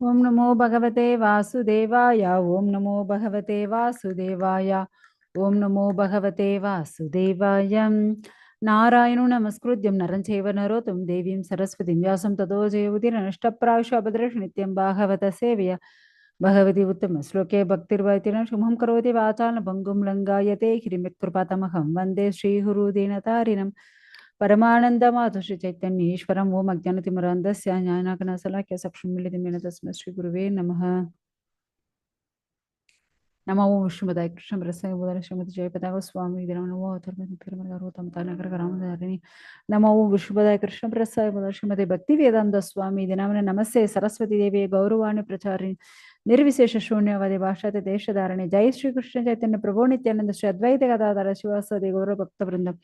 ஓம் நமோ பகவதே வாசுதேவாயா ஓம் நமோ பகவதே வாசுதேவாயா ஓம் நமோ பகவதே வாசுதேவாயம் నారాయణు నమస్కృత్యం నరంచైవ నరోతం దేవీం సరస్వతిం వ్యాసం తదో జయవతిర నష్టప్రావిషాభద్రషు నిత్యం భాగవత సేవ్య భగవతి ఉత్తమ శ్లోకే భక్తిర్వైతిన శుభం కరోతి వాచాన భంగుం లంగాయతే హ్రిమిత్కృపాతమహం వందే శ్రీహురుదీనతారిణం श्रीहुरुदीनतारिणम् परमानन्दमाधुश्री चैतन्येश्वरम् ॐ अज्ञानतिमरान्धस्य ज्ञानाकनसलाख्य सक्षमिलितिमेन तस्मै श्रीगुरुवे नमः। नमो विष्णुपदाय कृष्णप्रसाय बोधन श्रीमती जयपताक स्वामी नमो नमो धर्मतिरमगरोतम तानगरगरामधारिणि नमो विष्णुपदाय कृष्णप्रसाय बोधन श्रीमती भक्ति वेदांत स्वामी नमः नमस्ते। सरस्वती देवी, गौरवाणि प्रचारिणि, निर्विशेष शून्यवादी भाषाते देशधारिणि, जय श्री कृष्ण चैतन्य प्रभो नित्यानंद श्री अद्वैत गदाधर शिवासदि गौरव भक्त वृंदम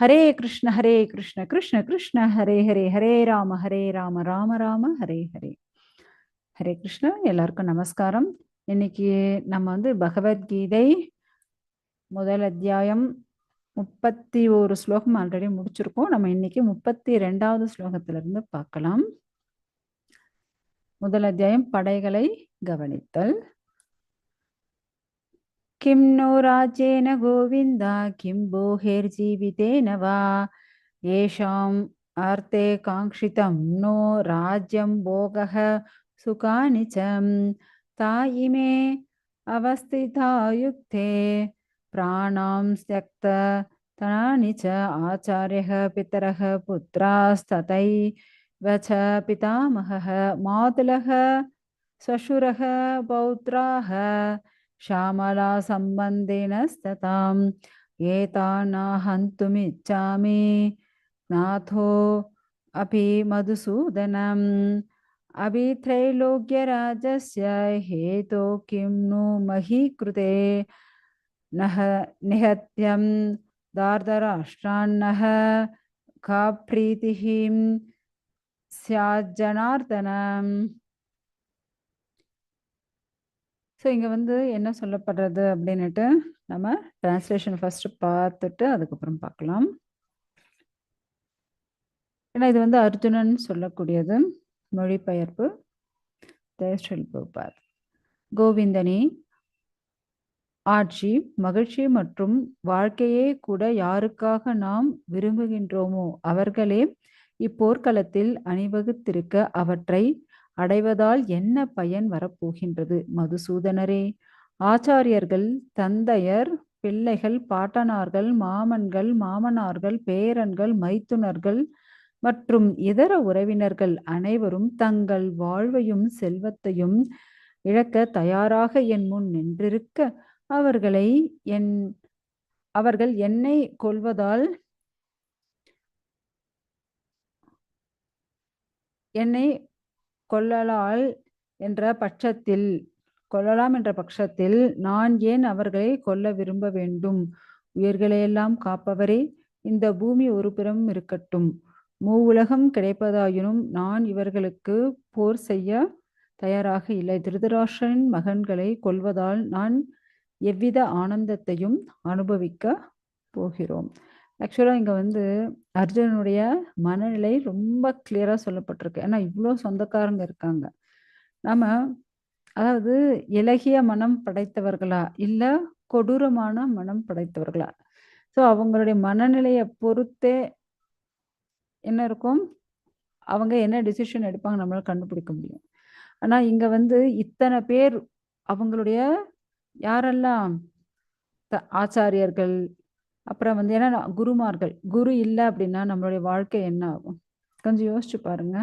ஹரே கிருஷ்ண ஹரே கிருஷ்ண கிருஷ்ண கிருஷ்ண ஹரே ஹரே ஹரே ராம ஹரே ராம ராம ராம ஹரே ஹரே. ஹரே கிருஷ்ணா எல்லாருக்கும் நமஸ்காரம். இன்னைக்கு நம்ம வந்து பகவத்கீதை முதல் அத்தியாயம் முப்பத்தி ஒரு ஸ்லோகம் ஆல்ரெடி முடிச்சிருக்கோம். நம்ம இன்னைக்கு முப்பத்தி ரெண்டாவது ஸ்லோகத்துல இருந்து பார்க்கலாம். முதல் அத்தியாயம் படைகளை கவனித்தல். किं नो राज्येन गोविन्द किं बोहेर्जीवितेन वा येषाम् अर्थे काङ्क्षितं नो राज्यं भोगः सुखानि च ता इमे अवस्थिता युक्ते प्राणां त्यक्त तनानि च आचार्यः पितरः पुत्रास्तथैव च पितामहः मातुलः श्वशुरः पौत्राः श्यामला सम्बन्धेन स्तताम् एतानाहन्तुमिच्छामि नाथो अपि मधुसूदनम् अभित्रैलोक्यराजस्य हेतो किं नु मही कृते नः निहत्यं दार्धराष्ट्रान्नः का प्रीतिः स्याज्जनार्दनम् ஸோ இங்கே வந்து என்ன சொல்லப்படுறது அப்படின்னுட்டு நம்ம டிரான்ஸ்லேஷன் ஃபர்ஸ்ட் பார்த்துட்டு அதுக்கப்புறம் பார்க்கலாம். ஏன்னா இது வந்து அர்ஜுனன் சொல்லக்கூடியது. மொழிபெயர்ப்பு. தேஸ்ரல் கோவிந்தனி ஆட்சி மகிழ்ச்சி மற்றும் வாழ்க்கையே கூட யாருக்காக நாம் விரும்புகின்றோமோ அவர்களே இப்போர்க்களத்தில் அணிவகுத்திருக்க அவற்றை அடைவதால் என்ன பயன் வரப்போகின்றது? மதுசூதனரே ஆச்சாரியர்கள் தந்தையர் பிள்ளைகள் பாட்டனார்கள் மாமன்கள் மாமனார்கள் பேரன்கள் மைத்துனர்கள் மற்றும் இதர உறவினர்கள் அனைவரும் தங்கள் வாழ்வையும் செல்வத்தையும் இழக்க தயாராக என் முன் நின்றிருக்க அவர்களை என் அவர்கள் என்னை கொள்வதால் என்னை கொள்ளலால் என்ற பட்சத்தில் கொள்ளலாம் என்ற பட்சத்தில் நான் ஏன் அவர்களை கொல்ல விரும்ப வேண்டும்? உயிர்களையெல்லாம் காப்பவரே இந்த பூமி ஒரு புறம் இருக்கட்டும். மூவுலகம் கிடைப்பதாயினும் நான் இவர்களுக்கு போர் செய்ய தயாராக இல்லை. திருதராஷ்டிரனின் மகன்களை கொல்வதால் நான் எவ்வித ஆனந்தத்தையும் அனுபவிக்க போகிறோம். ஆக்சுவலாக இங்கே வந்து அர்ஜுனனுடைய மனநிலை ரொம்ப கிளியராக சொல்லப்பட்டிருக்கு. ஏன்னா இவ்வளோ சொந்தக்காரங்க இருக்காங்க. நம்ம அதாவது இலகிய மனம் படைத்தவர்களா? இல்லை கொடூரமான மனம் படைத்தவர்களா? ஸோ அவங்களுடைய மனநிலையை பொறுத்தே என்ன இருக்கும்? அவங்க என்ன டிசிஷன் எடுப்பாங்க நம்மளால் கண்டுபிடிக்க முடியும். ஆனால் இங்கே வந்து இத்தனை பேர் அவங்களுடைய யாரெல்லாம்? ஆச்சாரியர்கள் அப்புறம் வந்து ஏன்னா குருமார்கள். குரு இல்லை அப்படின்னா நம்மளுடைய வாழ்க்கை என்ன ஆகும்? கொஞ்சம் யோசிச்சு பாருங்க.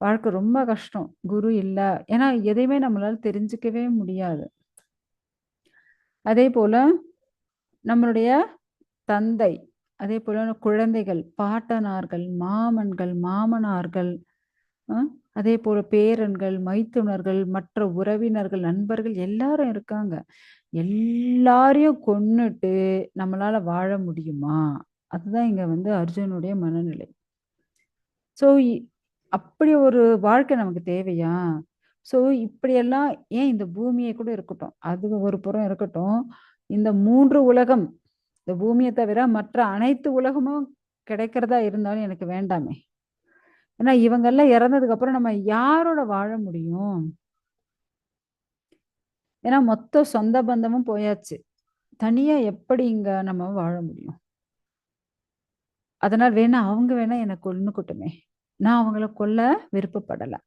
வாழ்க்கை ரொம்ப கஷ்டம். குரு இல்லை. ஏன்னா எதையுமே நம்மளால தெரிஞ்சுக்கவே முடியாது. அதே போல நம்மளுடைய தந்தை அதே போல குழந்தைகள் பாட்டனார்கள் மாமன்கள் மாமனார்கள் அதே போல பேரன்கள் மைத்துனர்கள் மற்ற உறவினர்கள் நண்பர்கள் எல்லாரும் இருக்காங்க. எல்லாரையும் கொன்னுட்டு நம்மளால வாழ முடியுமா? அதுதான் இங்க வந்து அர்ஜுனுடைய மனநிலை. ஸோ அப்படி ஒரு வாழ்க்கை நமக்கு தேவையா? ஸோ இப்படியெல்லாம் ஏன் இந்த பூமியை கூட இருக்கட்டும் அது ஒரு புறம் இருக்கட்டும் இந்த மூன்று உலகம் இந்த பூமியை தவிர மற்ற அனைத்து உலகமும் கிடைக்கிறதா இருந்தாலும் எனக்கு வேண்டாமே. ஏன்னா இவங்கெல்லாம் இறந்ததுக்கு அப்புறம் நம்ம யாரோட வாழ முடியும்? ஏன்னா மொத்த சொந்த பந்தமும் போயாச்சு. தனியா எப்படி இங்க நம்ம வாழ முடியும்? அதனால் வேணா அவங்க வேணா என்னை கொன்னுக்கட்டுமே நான் அவங்கள கொல்ல விருப்பப்படலாம்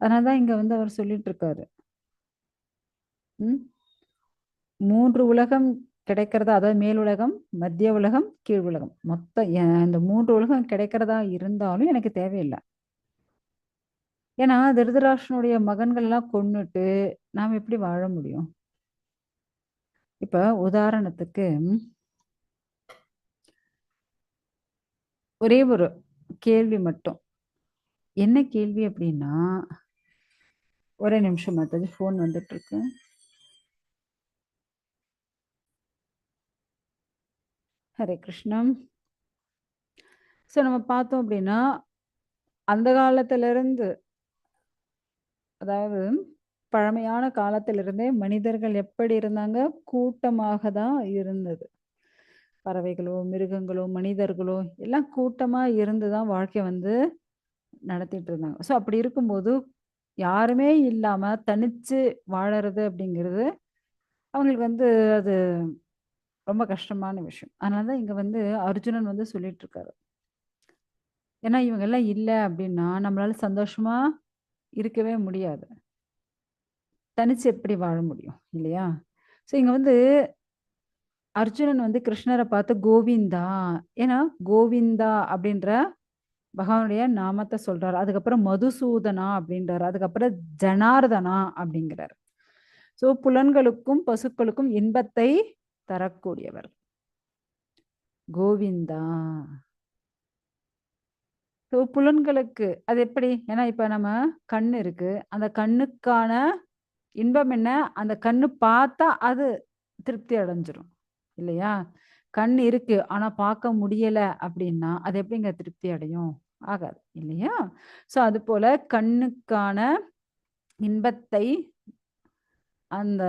அதனால தான் இங்க வந்து அவர் சொல்லிட்டு இருக்காரு. மூன்று உலகம் கிடைக்கிறதா? அதாவது மேல் உலகம் மத்திய உலகம் கீழ் உலகம். மொத்தம் இந்த மூன்று உலகம் கிடைக்கிறதா இருந்தாலும் எனக்கு தேவையில்லை. ஏன்னா திருதராஷ்டனுடைய மகன்கள் எல்லாம் கொன்னுட்டு நாம் எப்படி வாழ முடியும்? இப்ப உதாரணத்துக்கு ஒரே ஒரு கேள்வி மட்டும். என்ன கேள்வி அப்படின்னா ஒரே நிமிஷம் மாத்தாஜி ஃபோன் வந்துட்டு இருக்கு ஹரே கிருஷ்ணம் ஸோ நம்ம பார்த்தோம் அப்படின்னா அந்த காலத்துல இருந்து அதாவது பழமையான காலத்திலிருந்தே மனிதர்கள் எப்படி இருந்தாங்க? கூட்டமாக தான் இருந்தது. பறவைகளோ மிருகங்களோ மனிதர்களோ எல்லாம் கூட்டமாக இருந்து தான் வாழ்க்கை வந்து நடத்திட்டு இருந்தாங்க ஸோ அப்படி இருக்கும்போது யாருமே இல்லாமல் தனித்து வாழறது அப்படிங்கிறது அவங்களுக்கு வந்து அது ரொம்ப கஷ்டமான விஷயம். அதனால தான் இங்கே வந்து அர்ஜுனன் வந்து சொல்லிட்டு இருக்காரு ஏன்னா இவங்க எல்லாம் இல்லை அப்படின்னா நம்மளால சந்தோஷமா இருக்கவே முடியாது. தனிச்சு எப்படி வாழ முடியும் இல்லையா? ஸோ இங்கே வந்து அர்ஜுனன் வந்து கிருஷ்ணரை பார்த்து கோவிந்தா ஏன்னா கோவிந்தா அப்படின்ற பகவானுடைய நாமத்தை சொல்றாரு. அதுக்கப்புறம் மதுசூதனா அப்படின்றாரு. அதுக்கப்புறம் ஜனார்தனா அப்படிங்கிறார். ஸோ புலன்களுக்கும் பசுக்களுக்கும் இன்பத்தை தரக்கூடியவர். கோவிந்தா. ஸோ புலன்களுக்கு அது எப்படி? ஏன்னா இப்போ நம்ம கண் இருக்கு. அந்த கண்ணுக்கான இன்பம் என்ன? அந்த கண்ணு பார்த்தா அது திருப்தி அடைஞ்சிரும். இல்லையா? கண் இருக்கு ஆனா பார்க்க முடியல அப்படின்னா அது எப்படிங்க திருப்தி அடையும்? ஆகாது. இல்லையா? ஸோ அது போல கண்ணுக்கான இன்பத்தை அந்த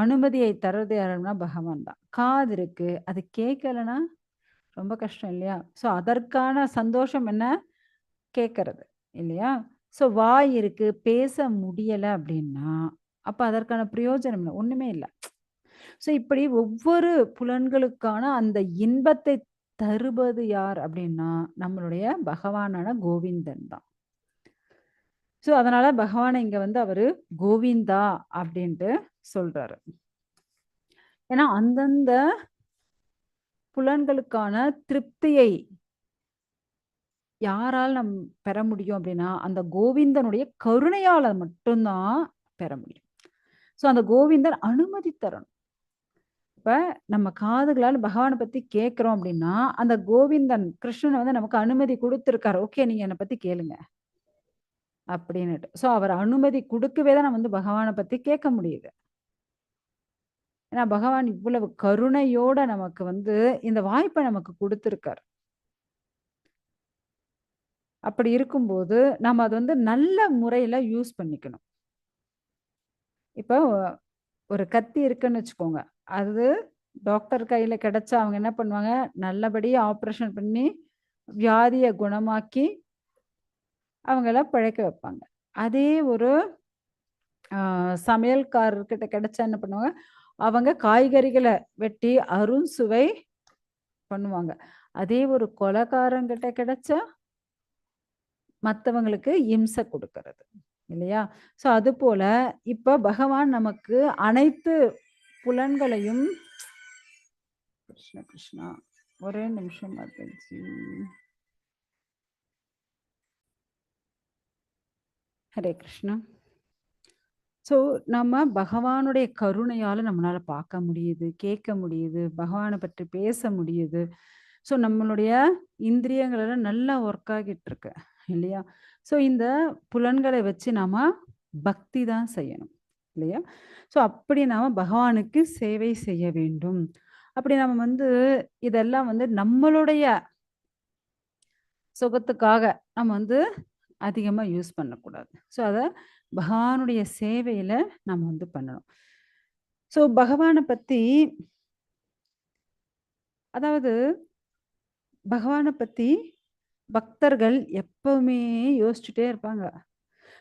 அனுமதியை தர்றது யாருன்னா பகவான் தான். காது இருக்கு அது கேட்கலன்னா ரொம்ப கஷ்டம் இல்லையா? ஸோ அதற்கான சந்தோஷம் என்ன? கேட்கறது இல்லையா? ஸோ வாய் இருக்கு பேச முடியலை அப்படின்னா அப்போ அதற்கான பிரயோஜனம் இல்லை ஒன்றுமே இல்லை. ஸோ இப்படி ஒவ்வொரு புலன்களுக்கான அந்த இன்பத்தை தருவது யார் அப்படின்னா நம்மளுடைய பகவானான கோவிந்தன் தான். ஸோ அதனால பகவானை இங்க வந்து அவரு கோவிந்தா அப்படின்ட்டு சொல்றாரு. ஏன்னா அந்தந்த புலன்களுக்கான திருப்தியை யாரால் நம் பெற முடியும் அப்படின்னா அந்த கோவிந்தனுடைய கருணையால மட்டும்தான் பெற முடியும். சோ அந்த கோவிந்தன் அனுமதி தரணும். இப்ப நம்ம காதுகளால் பகவானை பத்தி கேட்கிறோம் அப்படின்னா அந்த கோவிந்தன் கிருஷ்ணன் வந்து நமக்கு அனுமதி கொடுத்துருக்காரு. ஓகே நீங்க என்னை பத்தி கேளுங்க. அப்படின்னுட்டு. சோ அவர் அனுமதி கொடுக்கவே தான் நம்ம வந்து பகவானை பத்தி கேட்க முடியுது. ஏன்னா பகவான் இவ்வளவு கருணையோட நமக்கு வந்து இந்த வாய்ப்பை நமக்கு கொடுத்துருக்காரு. அப்படி இருக்கும்போது நம்ம அது வந்து நல்ல முறையில் யூஸ் பண்ணிக்கணும். இப்போ ஒரு கத்தி இருக்குன்னு வச்சுக்கோங்க. அது டாக்டர் கையில் கிடச்சா அவங்க என்ன பண்ணுவாங்க? நல்லபடியாக ஆப்ரேஷன் பண்ணி வியாதியை குணமாக்கி அவங்கள பிழைக்க வைப்பாங்க. அதே ஒரு சமையல்காரர்கிட்ட கிடைச்சா என்ன பண்ணுவாங்க? அவங்க காய்கறிகளை வெட்டி அருண் சுவை பண்ணுவாங்க. அதே ஒரு கொலைகாரங்கிட்ட கிடைச்சா மற்றவங்களுக்கு இம்சை கொடுக்கறது இல்லையா? ஸோ அது போல இப்ப பகவான் நமக்கு அனைத்து புலன்களையும் கிருஷ்ண கிருஷ்ணா ஒரே நிமிஷம் மாதாஜி ஹரே கிருஷ்ணா. ஸோ நம்ம பகவானுடைய கருணையால நம்மளால பார்க்க முடியுது கேட்க முடியுது பகவானை பற்றி பேச முடியுது. ஸோ நம்மளுடைய இந்திரியங்களெல்லாம் நல்லா ஒர்க் ஆகிட்டு இருக்கு. இல்லையா? ஸோ இந்த புலன்களை வச்சு நாம பக்தி தான் செய்யணும் இல்லையா? ஸோ அப்படி நாம பகவானுக்கு சேவை செய்ய வேண்டும். அப்படி நம்ம வந்து இதெல்லாம் வந்து நம்மளுடைய சுகத்துக்காக நம்ம வந்து அதிகமாக யூஸ் பண்ணக்கூடாது. ஸோ அதை பகவானுடைய சேவையில நம்ம வந்து பண்ணணும். ஸோ பகவானை பத்தி அதாவது பகவானை பத்தி பக்தர்கள் எப்பவுமே யோசிச்சுட்டே இருப்பாங்க.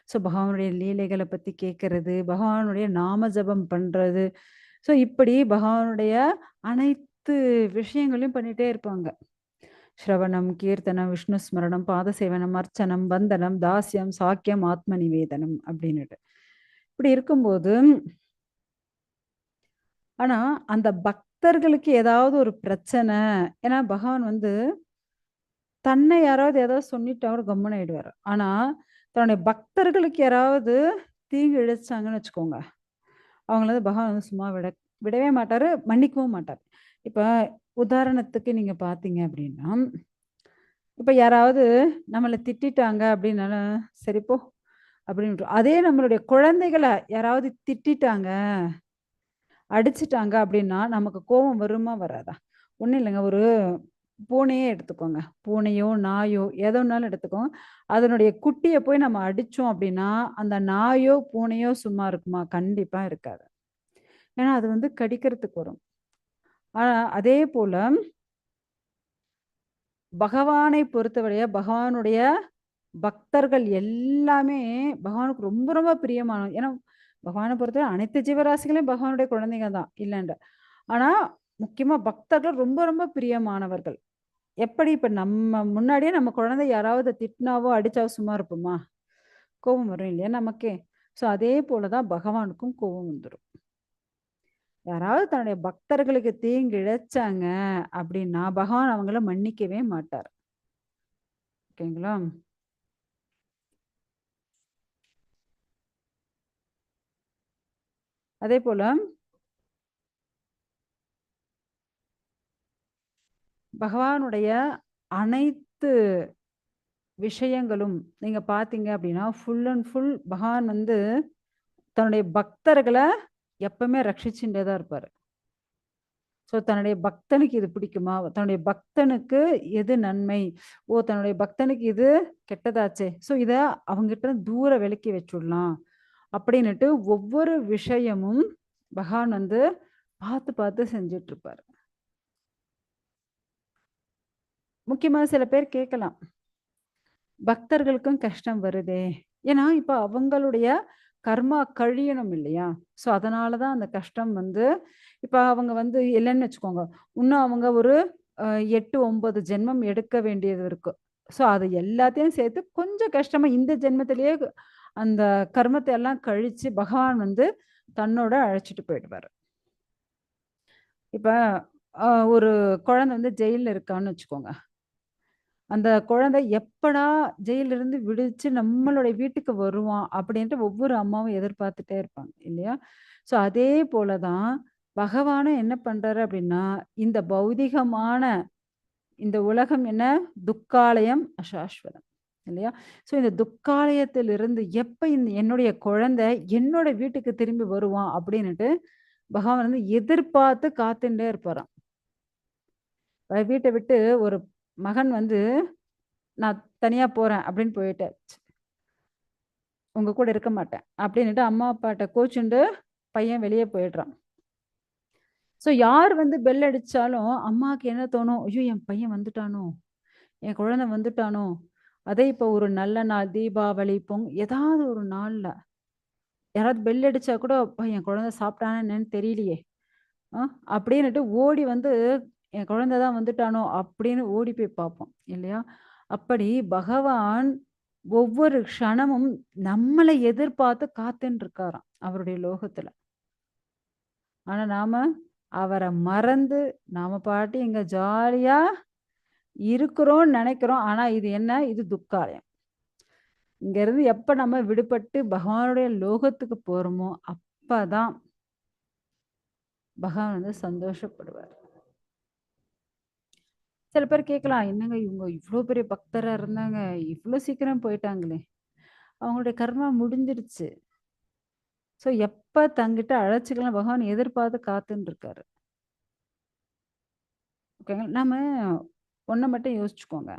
ஸோ பகவானுடைய லீலைகளை பற்றி கேட்கறது, பகவானுடைய நாம ஜபம் பண்ணுறது ஸோ இப்படி பகவானுடைய அனைத்து விஷயங்களையும் பண்ணிட்டே இருப்பாங்க. ஸ்ரவணம், கீர்த்தனம், விஷ்ணு ஸ்மரணம், பாத சேவனம், அர்ச்சனம், வந்தனம், தாஸ்யம், சாக்கியம், ஆத்ம நிவேதனம் அப்படின்னுட்டு. இப்படி இருக்கும்போது ஆனால் அந்த பக்தர்களுக்கு ஏதாவது ஒரு பிரச்சனை ஏன்னா பகவான் வந்து தன்னை யாராவது ஏதாவது சொல்லிட்டா கூட ஆயிடுவார் ஆனால் ஆனா, தன்னுடைய பக்தர்களுக்கு யாராவது தீங்கு இழைச்சாங்கன்னு வச்சுக்கோங்க. அவங்கள வந்து பகவான் வந்து சும்மா விட விடவே மாட்டாரு, மன்னிக்கவும் மாட்டார் இப்போ உதாரணத்துக்கு நீங்க பார்த்தீங்க அப்படின்னா, இப்போ யாராவது நம்மளை திட்டிட்டாங்க அப்படின்னாலும், சரிப்போ அப்படின்ட்டு அதே நம்மளுடைய குழந்தைகளை யாராவது திட்டிட்டாங்க, அடிச்சுட்டாங்க அப்படின்னா, நமக்கு கோபம் வருமா? வராதா? ஒன்றும் இல்லைங்க ஒரு பூனையே எடுத்துக்கோங்க. பூனையோ, நாயோ எதோனாலும் எடுத்துக்கோங்க. அதனுடைய குட்டியை போய் நம்ம அடித்தோம் அப்படின்னா, அந்த நாயோ, பூனையோ சும்மா இருக்குமா? கண்டிப்பாக இருக்காது. ஏன்னா, அது வந்து கடிக்கிறதுக்கு வரும். அதே போல பகவானை பொறுத்தவரைய பகவானுடைய பக்தர்கள் எல்லாமே பகவானுக்கு ரொம்ப ரொம்ப பிரியமானவங்க. ஏன்னா, பகவானை பொறுத்தவரை அனைத்து ஜீவராசிகளையும் பகவானுடைய குழந்தைங்க தான், இல்லைன்ற ஆனால் முக்கியமாக பக்தர்கள் ரொம்ப ரொம்ப பிரியமானவர்கள். எப்படி இப்போ நம்ம முன்னாடியே நம்ம குழந்தை யாராவது திட்டினாவோ, அடித்தாவோ சும்மா இருப்போமா? கோபம் வரும் இல்லையா நமக்கே? ஸோ அதே போல தான் பகவானுக்கும் கோபம் வந்துடும் யாராவது தன்னுடைய பக்தர்களுக்கு தீங்கு இழைச்சாங்க அப்படின்னா, பகவான் அவங்கள மன்னிக்கவே மாட்டார். ஓகேங்களா? அதே போல பகவானுடைய அனைத்து விஷயங்களும் நீங்க பார்த்தீங்க அப்படின்னா, ஃபுல் அண்ட் ஃபுல் பகவான் வந்து தன்னுடைய பக்தர்களை எப்பவுமே ரட்சிச்சுண்டே தான் இருப்பாரு. ஸோ தன்னுடைய பக்தனுக்கு இது பிடிக்குமா? தன்னுடைய பக்தனுக்கு எது நன்மை? ஓ! தன்னுடைய பக்தனுக்கு இது கெட்டதாச்சே! ஸோ இதை அவங்ககிட்ட தூர விலக்கி வச்சுடலாம். அப்படின்னுட்டு ஒவ்வொரு விஷயமும் பகவான் வந்து பார்த்து பார்த்து செஞ்சிட்ருப்பார் முக்கியமாக சில பேர் கேட்கலாம். பக்தர்களுக்கும் கஷ்டம் வருதே! ஏன்னா, இப்போ அவங்களுடைய கர்மா கழியணும் இல்லையா? ஸோ அதனால தான் அந்த கஷ்டம் வந்து இப்போ அவங்க வந்து இல்லைன்னு வச்சுக்கோங்க. இன்னும் அவங்க ஒரு எட்டு ஒன்பது ஜென்மம் எடுக்க வேண்டியது இருக்கு. ஸோ அது எல்லாத்தையும் சேர்த்து கொஞ்சம் கஷ்டமாக இந்த ஜென்மத்திலேயே அந்த கர்மத்தை எல்லாம் கழித்து பகவான் வந்து தன்னோட அழைச்சிட்டு போயிடுவாரு. இப்போ ஒரு குழந்தை வந்து ஜெயிலில் இருக்கான்னு வச்சுக்கோங்க. அந்த குழந்தை எப்படா ஜெயிலிருந்து விடுச்சு நம்மளுடைய வீட்டுக்கு வருவான் அப்படின்ட்டு ஒவ்வொரு அம்மாவும் எதிர்பார்த்துட்டே இருப்பாங்க இல்லையா? ஸோ அதே போல தான் பகவானும் என்ன பண்றாரு அப்படின்னா, இந்த பௌதிகமான இந்த உலகம் என்ன? துக்காலயம் அசாஸ்வதம் இல்லையா? ஸோ இந்த துக்காலயத்திலிருந்து எப்ப இந்த என்னுடைய குழந்தை என்னோட வீட்டுக்கு திரும்பி வருவான் அப்படின்னுட்டு பகவான் வந்து எதிர்பார்த்து காத்துட்டே இருப்பாராம். வீட்டை விட்டு ஒரு மகன் வந்து, "நான் தனியாக போகிறேன் அப்படின்னு போயிட்டேன் உங்கள் கூட இருக்க மாட்டேன். அப்படின்னுட்டு அம்மா, அப்பாட்ட கோச்சுண்டு பையன் வெளியே போயிடுறான். ஸோ யார் வந்து பெல் அடித்தாலும் அம்மாவுக்கு என்ன தோணும்? "ஐயோ! என் பையன் வந்துட்டானோ! என் குழந்தை வந்துட்டானோ!" அதே இப்போ ஒரு நல்ல நாள், தீபாவளி, பொங் ஏதாவது ஒரு நாளில் யாராவது பெல் அடித்தா கூட, என் குழந்தை சாப்பிட்டானேன்னு என்னன்னு தெரியலையே!" ஆ அப்படின்னுட்டு ஓடி வந்து, "என் குழந்தை தான் வந்துட்டானோ!" அப்படின்னு ஓடி போய் பார்ப்போம் இல்லையா? அப்படி பகவான் ஒவ்வொரு க்ஷணமும் நம்மளை எதிர்பார்த்து காத்துன்னு இருக்காராம், அவருடைய லோகத்துல. ஆனா நாம அவரை மறந்து, நாம பாட்டு இங்க ஜாலியா இருக்கிறோம்னு நினைக்கிறோம் ஆனா இது என்ன? இது துக்காலயம். இங்கேருந்து எப்ப நம்ம விடுபட்டு பகவானுடைய லோகத்துக்கு போறோமோ, அப்பதான் பகவான் வந்து சந்தோஷப்படுவார். சில பேர் கேட்கலாம், "என்னங்க இவங்க இவ்வளோ பெரிய பக்தராக இருந்தாங்க, இவ்வளோ சீக்கிரம் போயிட்டாங்களே!" அவங்களுடைய கர்மா முடிஞ்சிருச்சு. ஸோ எப்போ தங்கிட்ட அழைச்சிக்கலாம் பகவான் எதிர்பார்த்து காத்துன்னு இருக்காரு. ஓகேங்களா? நாம் ஒன்றை மட்டும் யோசிச்சுக்கோங்க.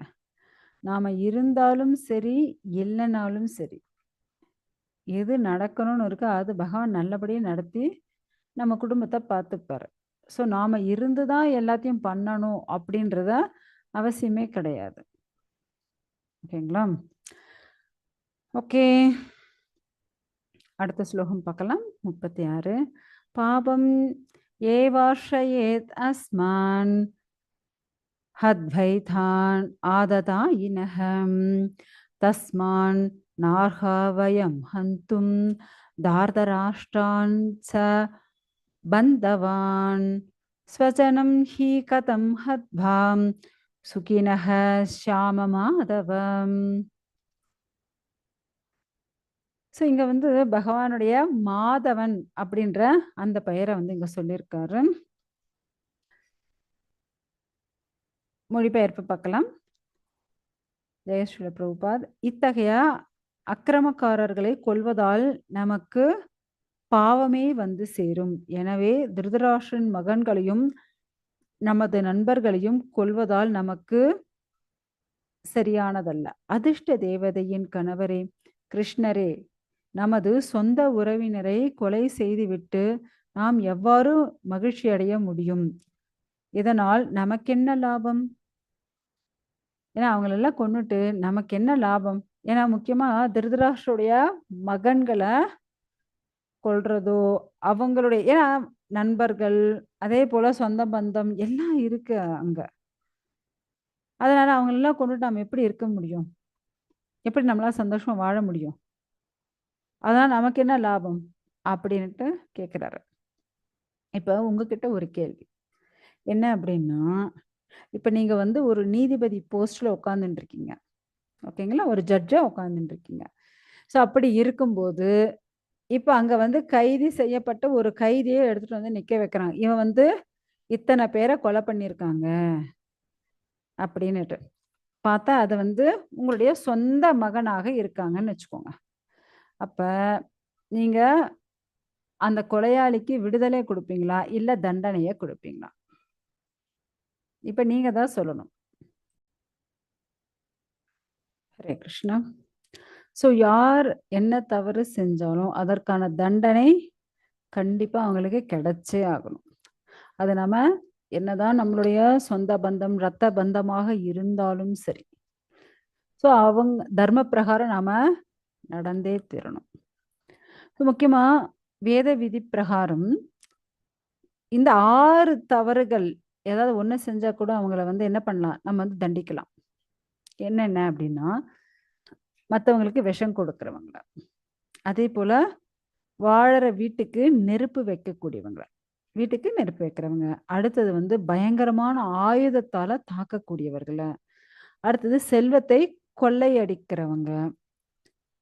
நாம் இருந்தாலும் சரி, இல்லைனாலும் சரி. எது நடக்கணும்னு இருக்கோ, அது பகவான் நல்லபடியாக நடத்தி, நம்ம குடும்பத்தை பார்த்துப்பாரு. ஸோ நாம் இருந்து தான் எல்லாத்தையும் பண்ணணும் அப்படின்றத அவசியமே கிடையாது. ஓகேங்களா? ஓகே. அடுத்த ஸ்லோகம் பார்க்கலாம். முப்பத்தி ஆறு. பாபம் ஏ வாஷயேத் அஸ்மான் ஹத்வைதான் ஆததா இனகம் தஸ்மான் நார்ஹா வயம் ஹந்தும் தார்தராஷ்டான் ச बन्धवान् स्वजनं हि कथं हद्भां சுகினக ஷாமமாதவம் ஸோ இங்க வந்து பகவானுடைய மாதவன் அப்படின்ற அந்த பெயரை வந்து இங்க சொல்லியிருக்காரு மொழிபெயர்ப்பு பார்க்கலாம் ஜெயஸ்ரீல பிரபுபாத் இத்தகைய அக்கிரமக்காரர்களை கொல்வதால் நமக்கு பாவமே வந்து சேரும். எனவே திருதராஷ்டிரன் மகன்களையும் நமது நண்பர்களையும் கொல்வதால் நமக்கு சரியானதல்ல. அதிர்ஷ்ட தேவதையின் கணவரே கிருஷ்ணரே நமது சொந்த உறவினரை கொலை செய்துவிட்டு நாம் எவ்வாறு மகிழ்ச்சி அடைய முடியும்? இதனால் நமக்கென்ன லாபம்? ஏன்னா அவங்களெல்லாம் கொண்டுட்டு நமக்கு என்ன லாபம்? ஏன்னா முக்கியமா திருதராஷ்டருடைய மகன்களை கொள்றதோ அவங்களுடைய ஏன்னா நண்பர்கள் அதே போல சொந்த பந்தம் எல்லாம் இருக்கு அங்க. அதனால அவங்களெல்லாம் கொண்டுட்டு நம்ம எப்படி இருக்க முடியும்? எப்படி நம்மளால சந்தோஷமா வாழ முடியும்? அதனால நமக்கு என்ன லாபம்? அப்படின்ட்டு கேக்குறாரு. இப்ப உங்ககிட்ட ஒரு கேள்வி. என்ன அப்படின்னா இப்ப நீங்க வந்து ஒரு நீதிபதி போஸ்ட்ல உட்காந்துட்டு இருக்கீங்க ஓகேங்களா? ஒரு ஜட்ஜா உட்காந்துட்டு இருக்கீங்க ஸோ அப்படி இருக்கும்போது இப்போ அங்கே வந்து கைதி செய்யப்பட்ட ஒரு கைதியை எடுத்துகிட்டு வந்து நிற்க வைக்கிறாங்க. இவன் வந்து இத்தனை பேரை கொலை பண்ணியிருக்காங்க அப்படின்னுட்டு. பார்த்தா அது வந்து உங்களுடைய சொந்த மகனாக இருக்காங்கன்னு வச்சுக்கோங்க. அப்போ நீங்கள் அந்த கொலையாளிக்கு விடுதலை கொடுப்பீங்களா? இல்லை தண்டனையை கொடுப்பீங்களா? இப்போ நீங்கள் தான் சொல்லணும். ஹரே கிருஷ்ணா. ஸோ யார் என்ன தவறு செஞ்சாலும் அதற்கான தண்டனை கண்டிப்பா அவங்களுக்கு கிடைச்சே ஆகணும். அது நம்ம என்னதான் நம்மளுடைய சொந்த பந்தம் ரத்த பந்தமாக இருந்தாலும் சரி. ஸோ அவங்க தர்ம பிரகாரம் நாம நடந்தே தீரணும். முக்கியமா வேத விதி பிரகாரம் இந்த ஆறு தவறுகள் ஏதாவது ஒன்று செஞ்சா கூட அவங்கள வந்து என்ன பண்ணலாம்? நம்ம வந்து தண்டிக்கலாம். என்னென்ன அப்படின்னா மற்றவங்களுக்கு விஷம் கொடுக்குறவங்கள. அதே போல் வாழற வீட்டுக்கு நெருப்பு வைக்கக்கூடியவங்க வீட்டுக்கு நெருப்பு வைக்கிறவங்க. அடுத்தது வந்து பயங்கரமான ஆயுதத்தால் தாக்கக்கூடியவர்கள. அடுத்தது செல்வத்தை கொள்ளையடிக்கிறவங்க.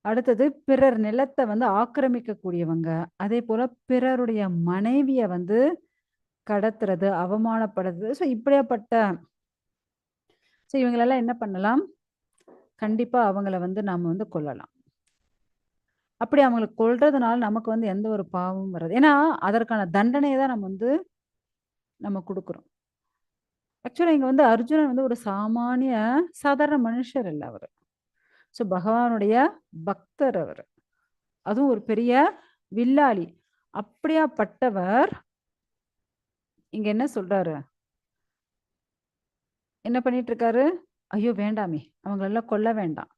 அடுத்தது பிறர் நிலத்தை வந்து ஆக்கிரமிக்கக்கூடியவங்க. அதே போல் பிறருடைய மனைவியை வந்து கடத்துறது அவமானப்படுறது ஸோ இப்படியாப்பட்ட ஸோ இவங்களெல்லாம் என்ன பண்ணலாம்? கண்டிப்பாக அவங்கள வந்து நாம் வந்து கொல்லலாம். அப்படி அவங்களை கொல்றதுனால நமக்கு வந்து எந்த ஒரு பாவமும் வராது. ஏன்னா அதற்கான தண்டனையை தான் நம்ம வந்து நம்ம கொடுக்குறோம். ஆக்சுவலாக இங்கே வந்து அர்ஜுனன் வந்து ஒரு சாமானிய சாதாரண மனுஷர் இல்லை அவர். ஸோ பகவானுடைய பக்தர் அவர். அதுவும் ஒரு பெரிய வில்லாளி. அப்படியாப்பட்டவர் இங்க என்ன சொல்றாரு? என்ன பண்ணிட்டு இருக்காரு? ஐயோ வேண்டாமே. அவங்களெல்லாம் கொல்ல வேண்டாம்.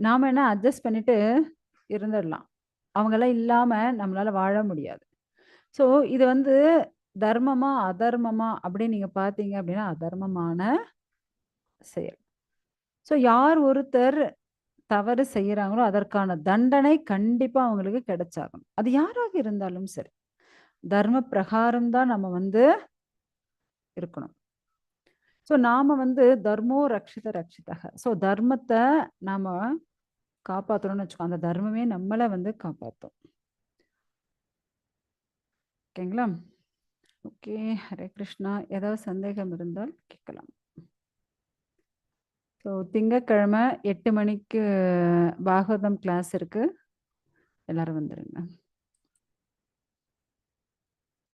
நாம என்ன அட்ஜஸ்ட் பண்ணிட்டு இருந்துடலாம். அவங்களாம் இல்லாமல் நம்மளால வாழ முடியாது. ஸோ இது வந்து தர்மமா அதர்மமா அப்படின்னு நீங்கள் பார்த்தீங்க அப்படின்னா அதர்மமான செயல். ஸோ யார் ஒருத்தர் தவறு செய்கிறாங்களோ அதற்கான தண்டனை கண்டிப்பாக அவங்களுக்கு கிடைச்சாகணும். அது யாராக இருந்தாலும் சரி. தர்ம பிரகாரம் தான் நம்ம வந்து இருக்கணும். ஸோ நாம வந்து தர்மோ ரக்ஷித ரக்ஷிதக. ஸோ தர்மத்தை நாம காப்பாற்றணும்னு வச்சுக்கோ அந்த தர்மமே நம்மளை வந்து காப்பாற்றும் ஓகேங்களா? ஓகே ஹரே கிருஷ்ணா. ஏதாவது சந்தேகம் இருந்தால் கேட்கலாம். ஸோ திங்கக்கிழமை எட்டு மணிக்கு பாகவதம் கிளாஸ் இருக்கு. எல்லாரும் வந்துடுங்க